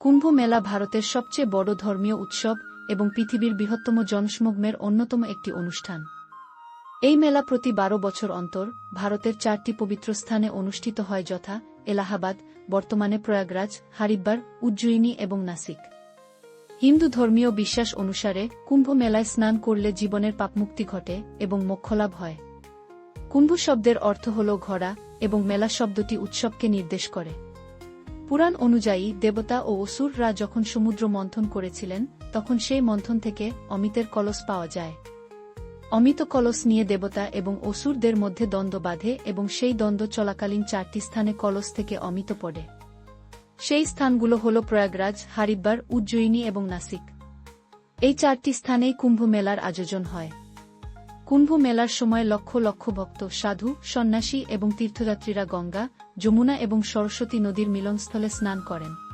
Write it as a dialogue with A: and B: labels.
A: কুম্ভ মেলা ভারতের সবচেয়ে বড় ধর্মীয় উৎসব এবং পৃথিবীর বৃহত্তম জনসমগ্মের অন্যতম একটি অনুষ্ঠান। এই মেলা প্রতি বারো বছর অন্তর ভারতের চারটি পবিত্র স্থানে অনুষ্ঠিত হয় যথা এলাহাবাদ, বর্তমানে প্রয়াগরাজ হারিব্বার উজ্জয়িনী এবং নাসিক। হিন্দু ধর্মীয় বিশ্বাস অনুসারে কুম্ভ মেলায় স্নান করলে জীবনের পাপমুক্তি ঘটে এবং মোক্ষলাভ হয়। কুম্ভ শব্দের অর্থ হল ঘোড়া এবং মেলা শব্দটি উৎসবকে নির্দেশ করে। পুরাণ অনুযায়ী দেবতা ও অসুররা যখন সমুদ্র মন্থন করেছিলেন, তখন সেই মন্থন থেকে অমিতের কলস পাওয়া যায়। অমিত কলস নিয়ে দেবতা এবং অসুরদের মধ্যে দ্বন্দ্ব বাঁধে এবং সেই দ্বন্দ্ব চলাকালীন চারটি স্থানে কলস থেকে অমিত পড়ে। সেই স্থানগুলো হল প্রয়াগরাজ হারিব্বার উজ্জয়িনী এবং নাসিক। এই চারটি স্থানেই কুম্ভ মেলার আয়োজন হয়। কুম্ভ মেলার সময় লক্ষ লক্ষ ভক্ত, সাধু, সন্ন্যাসী এবং তীর্থযাত্রীরা গঙ্গা, যমুনা এবং সরস্বতী নদীর মিলনস্থলে স্নান করেন।